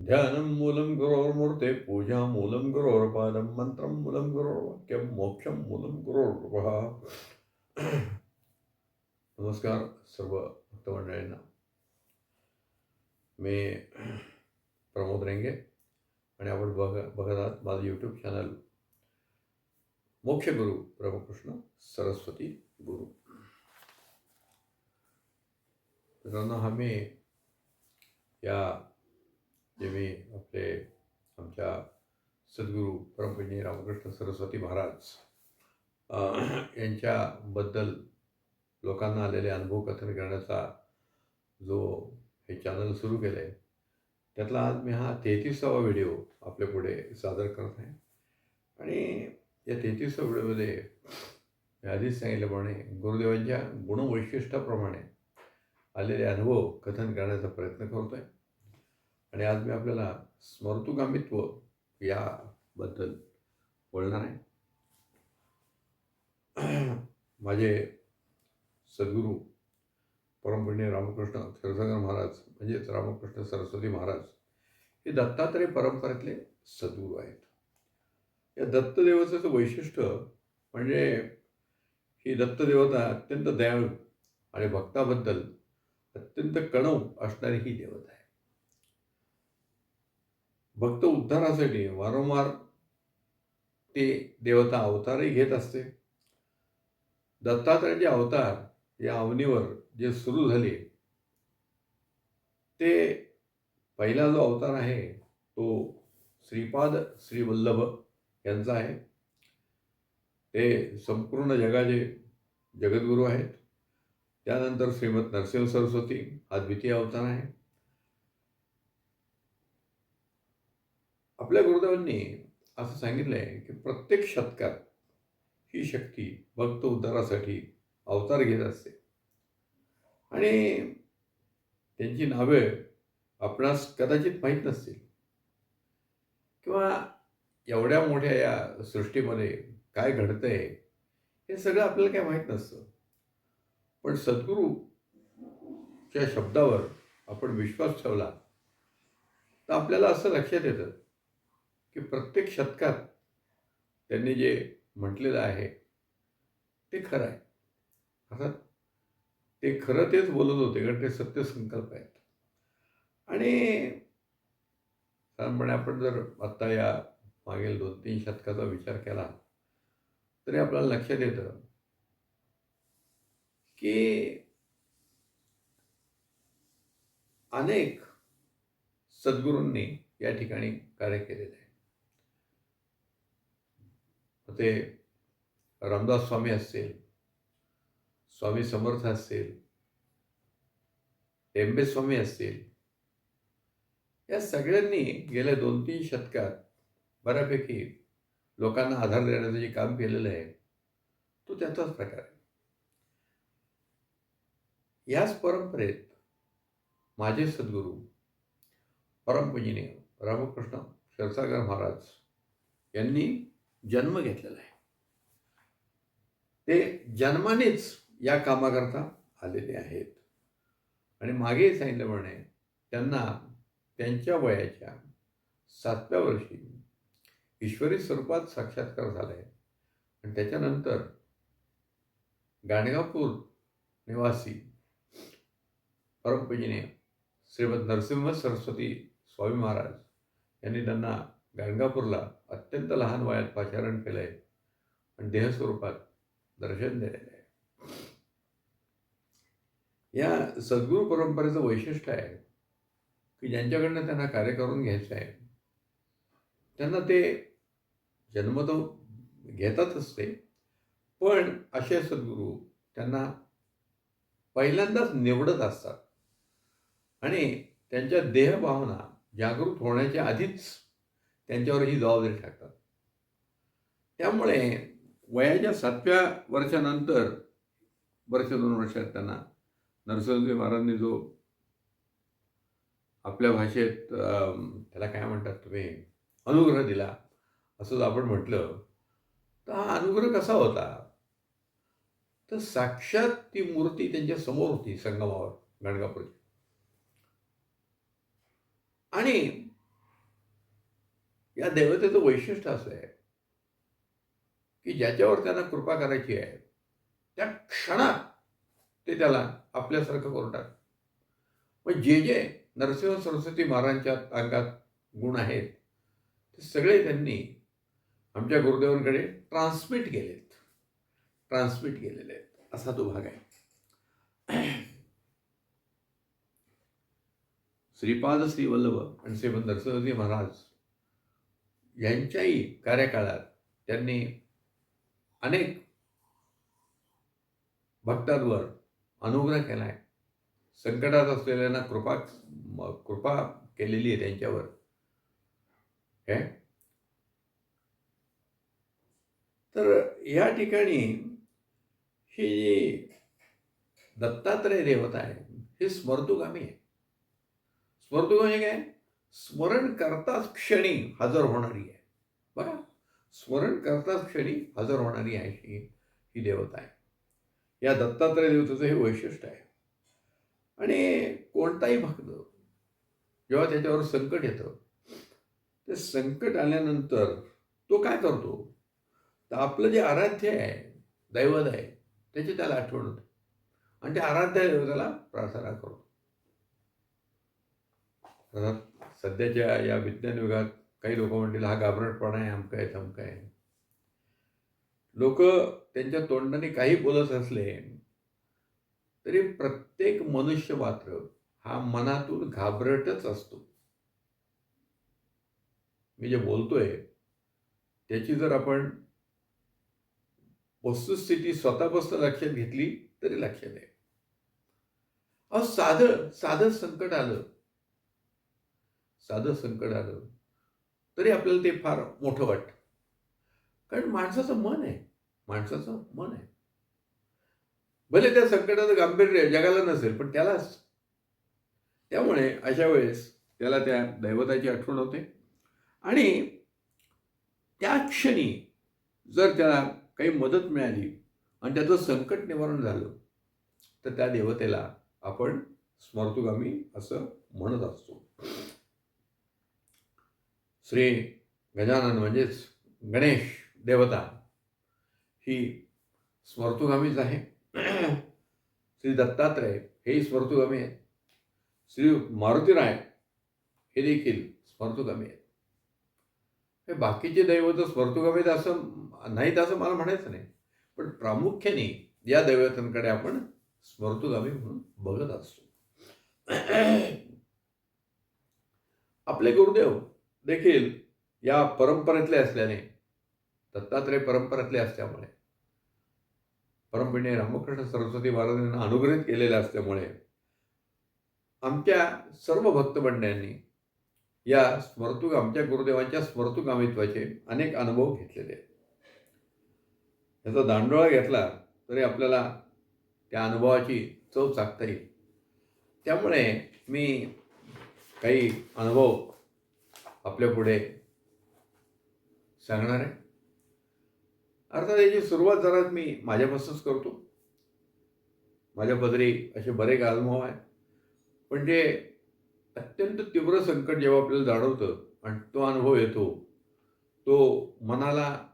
ध्यानं मूलं गुरोर्मूर्ते पूजा मूलं गुरोर्पादं मंत्रं मूलं गुरोर्वाक्यं मोक्षं मूलं गुरोर्वः नमस्कार सर्व भक्तमंडळींना मी प्रमोद रेंगे आणि आपण बघ बघत आहात माझं यूट्यूब चॅनल मोक्षगुरु रामकृष्ण सरस्वती गुरु मित्रांनो आम्ही या जे मी आपले आमच्या सद्गुरू परमपूज्य रामकृष्ण सरस्वती महाराज यांच्याबद्दल लोकांना आलेले अनुभव कथन करण्याचा जो हे चॅनल सुरू केलं आहे त्यातला आज मी हा तेहतीसावा व्हिडिओ आपल्या पुढे सादर करत आहे. आणि या तेहतीसाव्या व्हिडिओमध्ये मी आधीच सांगितल्याप्रमाणे गुरुदेवांच्या गुणवैशिष्ट्याप्रमाणे आलेले अनुभव कथन करण्याचा प्रयत्न करतो आहे आणि आज मी आपल्याला स्मर्तुगामित्व याबद्दल बोलणार आहे. माझे सद्गुरू परमपुण्य रामकृष्ण क्षीरसागर महाराज म्हणजेच रामकृष्ण सरस्वती महाराज हे दत्तात्रय परंपरेतले सद्गुरू आहेत. या दत्तदेवतेचं वैशिष्ट्य म्हणजे ही दत्तदेवता अत्यंत दयाळू आणि भक्ताबद्दल अत्यंत कणव असणारी ही देवता आहे. भक्त उद्धारासाठी वारंवार ते देवता अवतारही घेत असते. दत्तात्रयाचे अवतार या अवनीवर जे सुरू झाले ते पहिला जो अवतार आहे तो श्रीपाद श्रीवल्लभ यांचा आहे. ते संपूर्ण जगाचे जगद्गुरू आहेत. त्यानंतर श्रीमद नरसिंह सरस्वती हा द्वितीय अवतार आहे. आपल्या गुरुदेवांनी असं सांगितलं आहे की प्रत्येक शतकात ही शक्ती भक्त उद्धारासाठी अवतार घेत असते. आणि त्यांची नावे आपणास कदाचित माहीत नसतील. किंवा एवढ्या मोठ्या या सृष्टीमध्ये काय घडतंय हे सगळं आपल्याला काय माहीत नसतं. पण सद्गुरूच्या शब्दावर आपण विश्वास ठेवला तर आपल्याला असं लक्षात येतं की प्रत्येक शतकात त्यांनी जे म्हटलेलं आहे ते खरं आहे. अर्थात ते खरं तेच बोलत होते कारण ते सत्य संकल्प आहेत. आणि साधारणपणे आपण जर आत्ता या मागील दोन तीन शतकाचा विचार केला तरी आपल्याला लक्षात येतं की अनेक सद्गुरूंनी या ठिकाणी कार्य केलेलं आहे. ते रामदास स्वामी असतील स्वामी समर्थ असतील टेंबे स्वामी असतील या सगळ्यांनी गेल्या दोन तीन शतकात बऱ्यापैकी लोकांना आधार देण्याचं जे काम केलेलं आहे तो त्याचाच प्रकार आहे. याच परंपरेत माझे सद्गुरू परमपूजनीय रामकृष्ण क्षीरसागर महाराज यांनी जन्म घेतलेला आहे. ते जन्मानेच या कामाकरता आलेले आहेत. आणि मागे सांगितल्याप्रमाणे त्यांना त्यांच्या वयाच्या सातव्या वर्षी ईश्वरी स्वरूपात साक्षात्कार झाला आहे आणि त्याच्यानंतर गाणगापूर निवासी परमपूजनीय श्रीमद नरसिंह सरस्वती स्वामी महाराज यांनी त्यांना गाणगापूरला अत्यंत लहान वयात पाचारण केलं आहे आणि देहस्वरूपात दर्शन दिलेलं आहे. या सद्गुरू परंपरेचं वैशिष्ट्य आहे की ज्यांच्याकडनं त्यांना कार्य करून घ्यायचं आहे त्यांना ते जन्म तो घेतातच पण असे सद्गुरू त्यांना पहिल्यांदाच निवडत असतात. आणि त्यांच्या देहभावना जागृत होण्याच्या आधीच त्यांच्यावर ही जबाबदारी टाकतात. त्यामुळे वयाच्या सातव्या वर्षानंतर वर्ष दोन वर्षात त्यांना नरसिंहदेव महाराजांनी जो आपल्या भाषेत त्याला काय म्हणतात तुम्ही अनुग्रह दिला असं जर आपण म्हटलं तर हा अनुग्रह कसा होता? तर साक्षात ती मूर्ती त्यांच्यासमोर होती संगमावर गणगापूरची. आणि या देवतेचं वैशिष्ट्य असं आहे की ज्याच्यावर त्यांना कृपा करायची आहे त्या क्षणात ते त्याला आपल्यासारखं करून टाक मग जे जे नरसिंह सरस्वती महाराजांच्या अंगात गुण आहेत ते सगळे त्यांनी आमच्या गुरुदेवांकडे ट्रान्समिट केलेत. ट्रान्समिट केलेले आहेत. असा तो भाग आहे. श्रीपाद श्री वल्लभ आणि श्रीमंत नरसिंहजी महाराज यांच्याही कार्यकाळात त्यांनी अनेक भक्तांवर अनुग्रह केला आहे संकटात असलेल्यांना कृपा कृपा केलेली आहे त्यांच्यावर. काय तर या ठिकाणी ही जी दत्तात्रय देवता आहे हे स्मर्तुगामी आहे. स्मर्तुगामी काय? स्मरण करताच क्षणी हजर होणारी आहे. बघा स्मरण करताच क्षणी हजर होणारी आहे ही ही देवता आहे. या दत्तात्रय देवतेचं हे वैशिष्ट्य आहे. आणि कोणताही भक्त जेव्हा त्याच्यावर संकट येतं ते संकट आल्यानंतर तो काय करतो? तर आपलं जे आराध्य आहे दैवत आहे त्याची त्याला आठवण होते. आणि त्या आराध्य दैवताला प्रार्थना करतो. सध्याच्या या विज्ञान युगात काही लोक म्हणतील हा घाबरटपणा आहे अमका आहे तमका आहे. लोक त्यांच्या तोंडाने काही बोलत असले तरी प्रत्येक मनुष्य मात्र हा मनातून घाबरटच असतो. मी जे बोलतोय त्याची जर आपण वस्तुस्थिती स्वतःपासून लक्षात घेतली तरी लक्षात आहे. अहो साधं साधं संकट आलं. साधं संकट आलं तरी आपल्याला ते फार मोठं वाटतं. कारण माणसाचं मन आहे माणसाचं मन आहे. भले त्या संकटाचं गांभीर्य जगाला नसेल पण त्यालाच. त्यामुळे अशा वेळेस त्याला त्या दैवताची आठवण होते. आणि त्या क्षणी जर त्याला काही मदत मिळाली आणि त्याचं संकट निवारण झालं तर त्या देवतेला आपण स्मर्तुगामी असं म्हणत असतो. श्री गजानन म्हणजेच गणेश देवता. ही स्मर्तुगामीच आहे. श्री दत्तात्रय हेही स्मर्तुगामी आहेत. श्री मारुतीराय हे देखील स्मर्तुगामी आहेत. हे बाकीचे दैवत स्मर्तुगामीत असं नाहीत असं मला म्हणायचं नाही. पण प्रामुख्याने या दैवतांकडे आपण स्मर्तुगामी म्हणून बघत असतो. आपले गुरुदेव देखील या परंपरेतले असल्याने दत्तात्रय परंपरेतले असल्यामुळे परमपिणे रामकृष्ण सरस्वती महाराजांना अनुग्रहित केलेले असल्यामुळे आमच्या सर्व भक्तमंडळांनी या स्मर्तुक आमच्या गुरुदेवांच्या स्मर्तुकामित्वाचे अनेक अनुभव घेतलेले त्याचा याचा दांडोळा घेतला तरी आपल्याला त्या अनुभवाची चव चाकता येईल. त्यामुळे मी काही अनुभव आपल्या पुढे सांगणार आहे. अर्थात याची सुरुवात जरा मी माझ्यापासूनच करतो. माझ्या पदरी असे बरेच अनुभव आहेत. पण जे अत्यंत तीव्र संकट जेव्हा आपल्याला जाणवतं आणि तो अनुभव येतो तो मनाला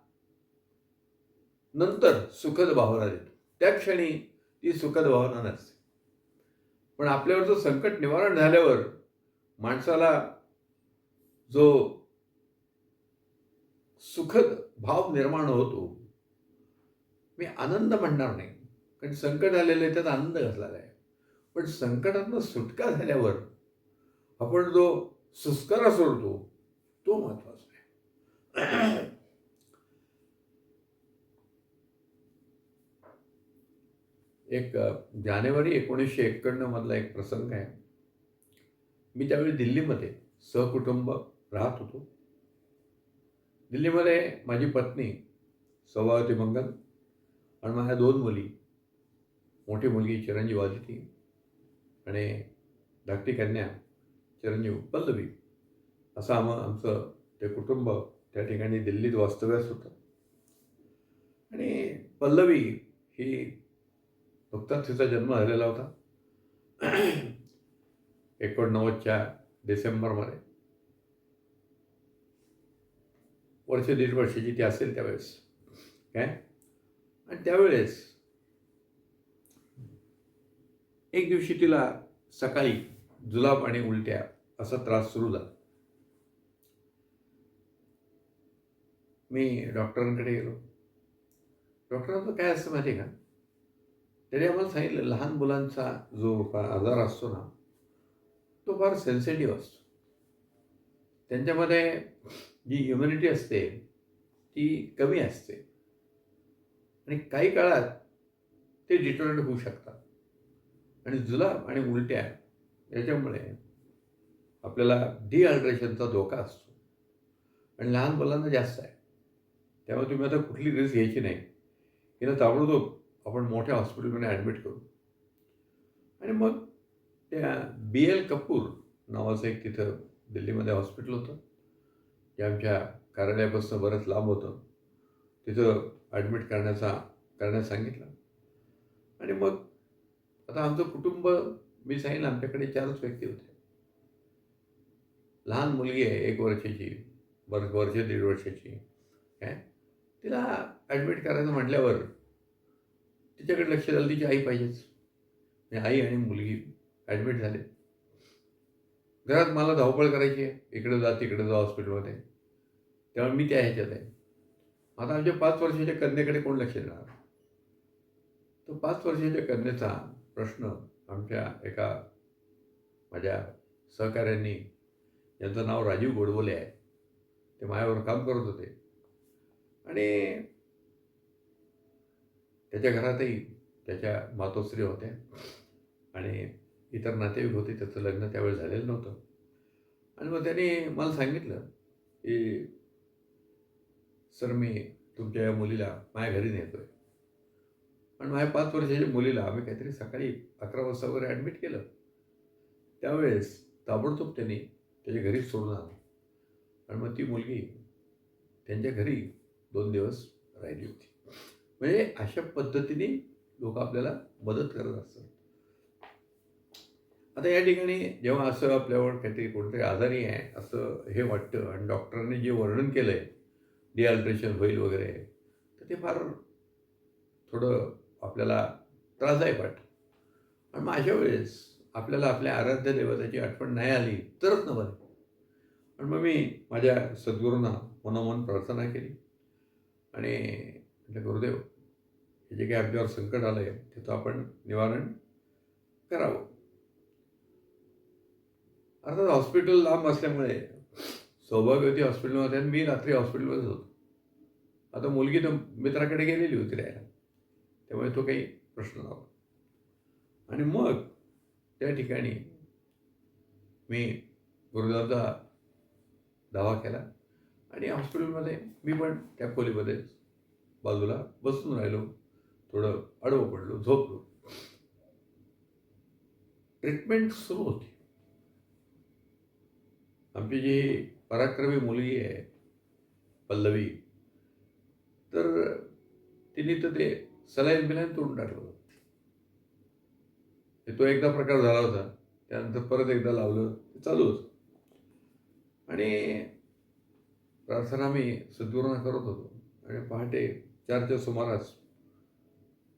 नंतर सुखद भावना देतो. त्या क्षणी ती सुखद भावना नसते. पण आपल्यावरचं संकट निवारण झाल्यावर माणसाला जो सुखद भाव निर्माण होतो मी आनंद म्हणणार नाही. कारण संकट आलेलं आहे त्यात आनंद घातलेला आहे. पण संकटातनं सुटका झाल्यावर आपण जो सुस्कारा सोडतो तो महत्त्वाचा आहे. एक जानेवारी एकोणीसशे एक्क्याण्णवमधला एक प्रसंग आहे. मी त्यावेळी दिल्लीमध्ये सहकुटुंब राहत होतो. दिल्लीमध्ये माझी पत्नी सौभावती मंगल आणि माझ्या दोन मुली मोठी मुलगी चिरंजीव आदिती आणि धाकटी कन्या चिरंजीव पल्लवी असं आम आमचं ते कुटुंब त्या ठिकाणी दिल्लीत वास्तव्यास होतं. आणि पल्लवी ही नुकताच तिचा जन्म झालेला होता. एकोणनव्वदच्या डिसेंबरमध्ये. वर्ष दीड वर्षाची ती असेल त्यावेळेस. काय? आणि त्यावेळेस एक दिवशी तिला सकाळी जुलाब आणि उलट्या असा त्रास सुरू झाला. मी डॉक्टरांकडे गेलो. डॉक्टरांचं काय असतं माहिती आहे का? त्याने आम्हाला सांगितलं लहान मुलांचा जो आजार असतो ना तो फार सेन्सिटिव्ह असतो. त्यांच्यामध्ये जी ह्युमॅनिटी असते ती कमी असते. आणि काही काळात ते डिटोरेट होऊ शकतात. आणि जुलाब आणि उलट्या याच्यामुळे आपल्याला डिहायड्रेशनचा धोका असतो. आणि लहान मुलांना जास्त आहे. त्यामुळे तुम्ही आता कुठली रिस्क घ्यायची नाही. हिला ताबडतोब आपण मोठ्या हॉस्पिटलमध्ये ॲडमिट करू. आणि मग त्या बी एल कपूर नावाचं एक तिथं दिल्लीमध्ये हॉस्पिटल होतं. जे आमच्या कार्यालयापासून बरंच लांब होतं. तिथं ॲडमिट करण्याचा करण्यास सांगितलं. आणि मग आता आमचं कुटुंब मी सांगितलं आमच्याकडे चारच व्यक्ती होते. लहान मुलगी आहे एक वर्षाची बर वर्ष दीड वर्षाची काय तिला ॲडमिट करायचं म्हटल्यावर तिच्याकडे लक्ष झालं तिची आई पाहिजेच. म्हणजे आई आणि मुलगी ॲडमिट झाले. घरात मला धावपळ करायची आहे. इकडे जा तिकडे जा हॉस्पिटलमध्ये त्यामुळे मी त्या ह्याच्यात आहे. आता आमच्या पाच वर्षाच्या कन्येकडे कोण लक्ष देणार? तर पाच वर्षाच्या कन्येचा प्रश्न आमच्या एका माझ्या सहकाऱ्यांनी यांचं नाव राजीव गोडबोले आहे. ते माझ्यावर काम करत होते. आणि त्याच्या घरातही त्याच्या मातोश्री होत्या. आणि इतर नातेवाईक होते त्याचं लग्न त्यावेळेस झालेलं नव्हतं. आणि मग त्याने मला सांगितलं की सर मी तुमच्या या मुलीला माझ्या घरी नेतो आहे आणि माझ्या पाच वर्षाच्या मुलीला आम्ही काहीतरी सकाळी अकरा वाजता वगैरे ॲडमिट केलं. त्यावेळेस ताबडतोब त्यांनी त्याच्या घरी सोडून आलं. आणि मग ती मुलगी त्यांच्या घरी दोन दिवस राहिली होती. म्हणजे अशा पद्धतीने लोक आपल्याला मदत करत असतात. आता या ठिकाणी जेव्हा असं आपल्यावर काहीतरी कोणतरी आजारी आहे असं हे वाटतं आणि डॉक्टरांनी जे वर्णन केलं आहे डिहायड्रेशन होईल वगैरे तर ते फार थोडं आपल्याला त्रासदायक वाटतं. आणि मग अशा वेळेस आपल्याला आपल्या आराध्य देवताची आठवण नाही आली तरच न बरे आणि मग मी माझ्या सद्गुरूंना मनोमन प्रार्थना केली. आणि म्हटलं गुरुदेव हे जे काही आपल्यावर संकट आलं आहे त्याचं आपण निवारण करावं. अर्थात हॉस्पिटल लांब असल्यामुळे सौभाग्यवती हॉस्पिटलमध्ये मी रात्री हॉस्पिटलमध्येच होतो. आता मुलगी तर मित्राकडे गेलेली होती राहायला. त्यामुळे तो काही प्रश्न नव्हता. आणि मग त्या ठिकाणी मी गुरुदेवाचा दावा केला आणि हॉस्पिटलमध्ये मी पण त्या खोलीमध्ये बाजूला बसून राहिलो. थोडं आडवं पडलो झोपलो. ट्रीटमेंट सुरू होती. आमची जी पराक्रमी मुलगी आहे पल्लवी तर तिने तर ते सलाईन बिलाईन तोडून टाकलं होतं. ते तो एकदा प्रकार झाला होता त्यानंतर परत एकदा लावलं ते चालू होतं. आणि प्रार्थना मी सद्गुरूंना करत होतो. आणि पहाटे चारच्या सुमारास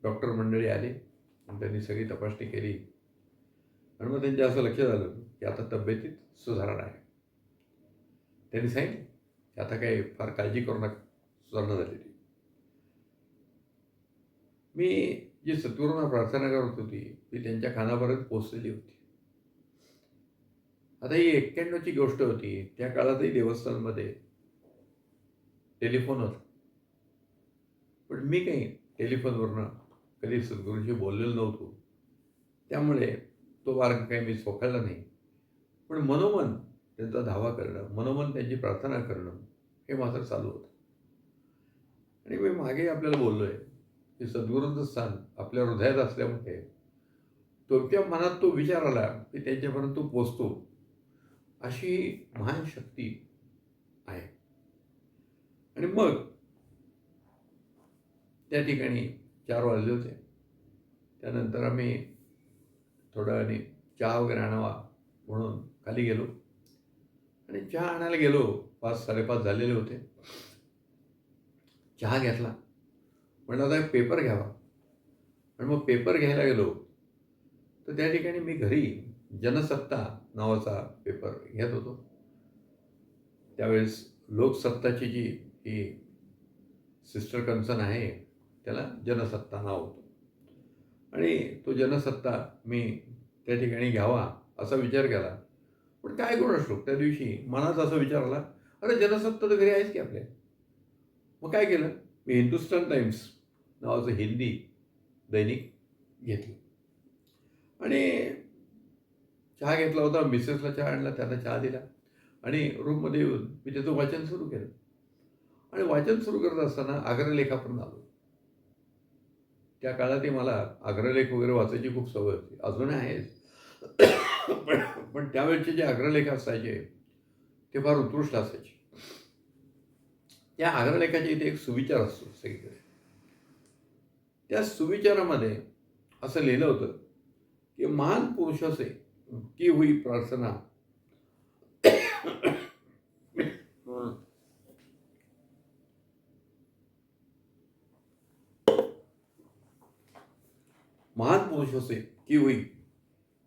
डॉक्टर मंडळी आली आणि त्यांनी सगळी तपासणी केली. आणि मग त्यांच्या असं लक्ष झालं की आता तब्येतीत सुधारणा आहे. त्यांनी सांगितलं. की आता काही फार काळजी करू नका सुधारणा झालेली मी जी सद्गुरूंना प्रार्थना करत होती ती त्यांच्या खानापर्यंत पोचलेली होती. आता ही एक्क्याण्णवची गोष्ट होती त्या काळातही देवस्थानमध्ये टेलिफोन होता. पण मी काही टेलिफोनवरनं कधी सद्गुरूंशी बोललेलो नव्हतो. त्यामुळे तो मार्ग काही मी सोखायला नाही. पण मनोमन त्यांचा धावा करणं मनोमन त्यांची प्रार्थना करणं हे मात्र चालू होतं. आणि मी मागे आपल्याला बोललो आहे की सद्गुरूंचं स्थान आपल्या हृदयात असल्यामुळे तुमच्या मनात तो विचार आला की त्यांच्यापर्यंत तो पोचतो अशी महान शक्ती आहे. आणि मग त्या ठिकाणी चार वाजले होते. त्यानंतर आम्ही थोडं आणि चहा वगैरे आणावा म्हणून खाली गेलो. आणि चहा आणायला गेलो. पाच साडेपाच झालेले होते. चहा घेतला. म्हणलं आता पेपर घ्यावा. आणि मग पेपर घ्यायला गेलो. तर त्या ठिकाणी मी घरी जनसत्ता नावाचा पेपर घेत होतो. त्यावेळेस लोकसत्ताची जी ही सिस्टर कन्सर्न आहे त्याला जनसत्ता नाव होतं. आणि तो जनसत्ता मी त्या ठिकाणी घ्यावा असा विचार केला. पण काय करू असतो त्या दिवशी मनात असा विचार आला अरे जनसत्ता तर घरी आहेच की आपल्या. मग काय केलं? मी हिंदुस्तान टाइम्स नावाचं हिंदी दैनिक घेतलं. आणि चहा घेतला होता मिसेसला चहा आणला त्यांना चहा दिला आणि रूममध्ये येऊन मी त्याचं वाचन सुरू केलं. आणि वाचन सुरू करत असताना अग्रलेखापर्यंत आलो. त्या काळातही मला अग्रलेख वगैरे वाचायची खूप सवय होती. अजूनही आहेच पण पण त्यावेळचे जे अग्रलेख असायचे ते फार उत्कृष्ट असायचे. त्या अग्रलेखाचे इथे एक सुविचार असतो सगळीकडे. त्या सुविचारामध्ये असं लिहिलं होतं की महान पुरुषाचे की हुई प्रार्थना. महान पुरुष असे की होई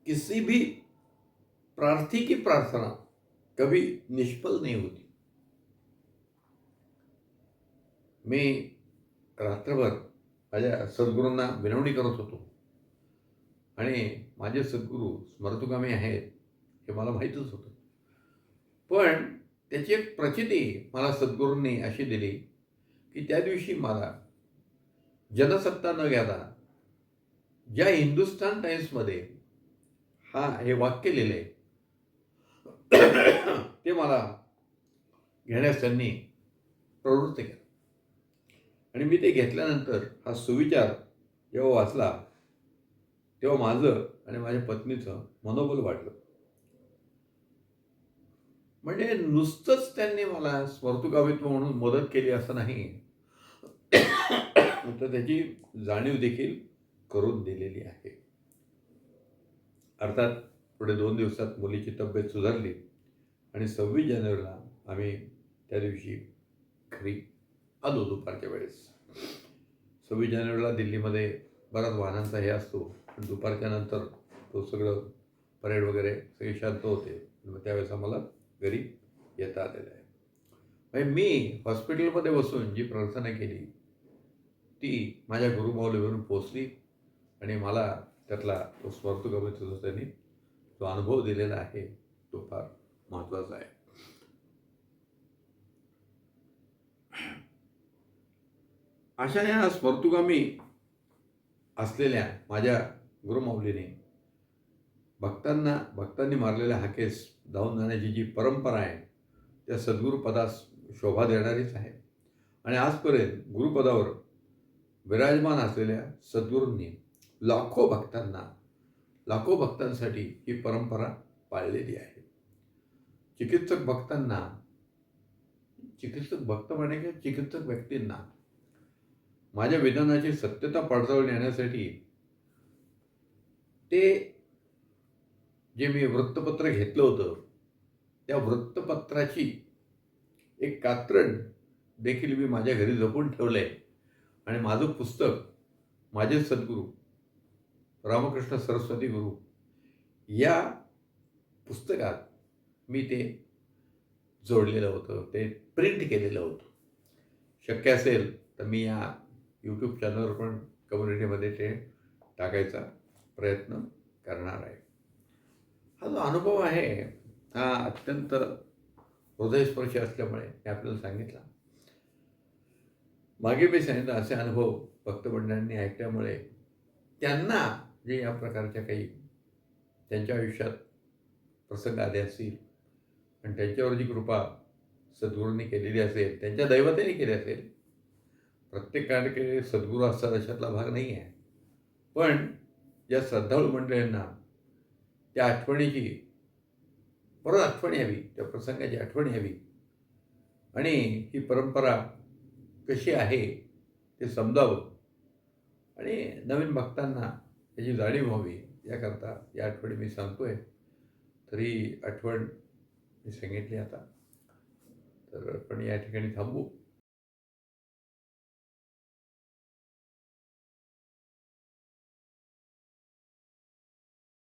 किसी भी प्रार्थी की प्रार्थना कभी निष्फल नहीं होती। मी रात्रभर माझ्या सद्गुरूंना विनवणी करत होतो आणि माझे सद्गुरू स्मरतुगामी आहेत हे मला माहीतच होतं. पण त्याची एक प्रचिती मला सद्गुरूंनी अशी दिली की त्या दिवशी मला जनसत्ता न घ्याता ज्या हिंदुस्तान टाइम्समध्ये हा हे वाक्य लिहिले ते मला घेण्यास त्यांनी प्रवृत्त केलं. आणि मी ते घेतल्यानंतर हा सुविचार जेव्हा वाचला तेव्हा माझं आणि माझ्या पत्नीचं मनोबल वाढलं. म्हणजे नुसतंच त्यांनी मला स्मर्तुकावित्व म्हणून मदत केली असं नाही तर त्याची जाणीव देखील करून दिलेली आहे. अर्थात पुढे दोन दिवसात मुलीची तब्येत सुधारली आणि सव्वीस जानेवारीला आम्ही त्या दिवशी घरी आलो दुपारच्या वेळेस. सव्वीस जानेवारीला दिल्लीमध्ये बराच वाहनांचा हे असतो पण दुपारच्या नंतर तो सगळं परेड वगैरे सगळे शांत होते. मग त्यावेळेस आम्हाला घरी येता आलेलं आहे. म्हणजे मी हॉस्पिटलमध्ये बसून जी प्रार्थना केली ती माझ्या गुरुमाऊलीवरून पोचली आणि मला त्यातला तो स्मर्तुगमित जो त्यांनी जो अनुभव दिलेला आहे तो फार महत्त्वाचा आहे. अशा या स्मर्तुगामी असलेल्या माझ्या गुरुमाऊलीने भक्तांना भक्तांनी मारलेल्या हाकेस धावून जाण्याची जी परंपरा आहे त्या सद्गुरुपदास शोभा देणारीच आहे. आणि आजपर्यंत गुरुपदावर विराजमान असलेल्या सद्गुरूंनी लाखो भक्तांना लाखो भक्तांसाठी ही परंपरा पाळलेली आहे. चिकित्सक भक्तांना चिकित्सक भक्त म्हणे चिकित्सक व्यक्तींना माझ्या विधानाची सत्यता पडताळून येण्यासाठी ते जे मी वृत्तपत्र घेतलं होतं त्या वृत्तपत्राची एक कात्रण देखील मी माझ्या घरी जपून ठेवलं आहे आणि माझं पुस्तक माझे सद्गुरू रामकृष्ण सरस्वती गुरु. या पुस्तकात मी ते जोडलेलं होतं ते प्रिंट केलेलं होतं. शक्य असेल तर मी या यूट्यूब चॅनलवर पण कम्युनिटीमध्ये ते टाकायचा प्रयत्न करणार आहे. हा जो अनुभव आहे हा अत्यंत हृदयस्पर्शी असल्यामुळे मी आपल्याला सांगितला. मागे मी सांगितलं असे अनुभव भक्तमंडळांनी ऐकल्यामुळे त्यांना जे या प्रकारच्या काही त्यांच्या आयुष्यात प्रसंग आले असतील आणि त्यांच्यावर जी कृपा सद्गुरूंनी केलेली असेल त्यांच्या दैवतेने केली असेल प्रत्येकाकडे सद्गुरू असतात अशातला भाग नाही आहे. पण या श्रद्धाळू मंडळींना त्या आठवणीची परत आठवण यावी त्या प्रसंगाची आठवण यावी. आणि ही परंपरा कशी आहे ते समजावं. आणि नवीन भक्तांना याची जाणीव व्हावी. याकरता या आठवणी मी सांगतोय. तरी आठवण मी सांगितली आता. तर आपण या ठिकाणी थांबू.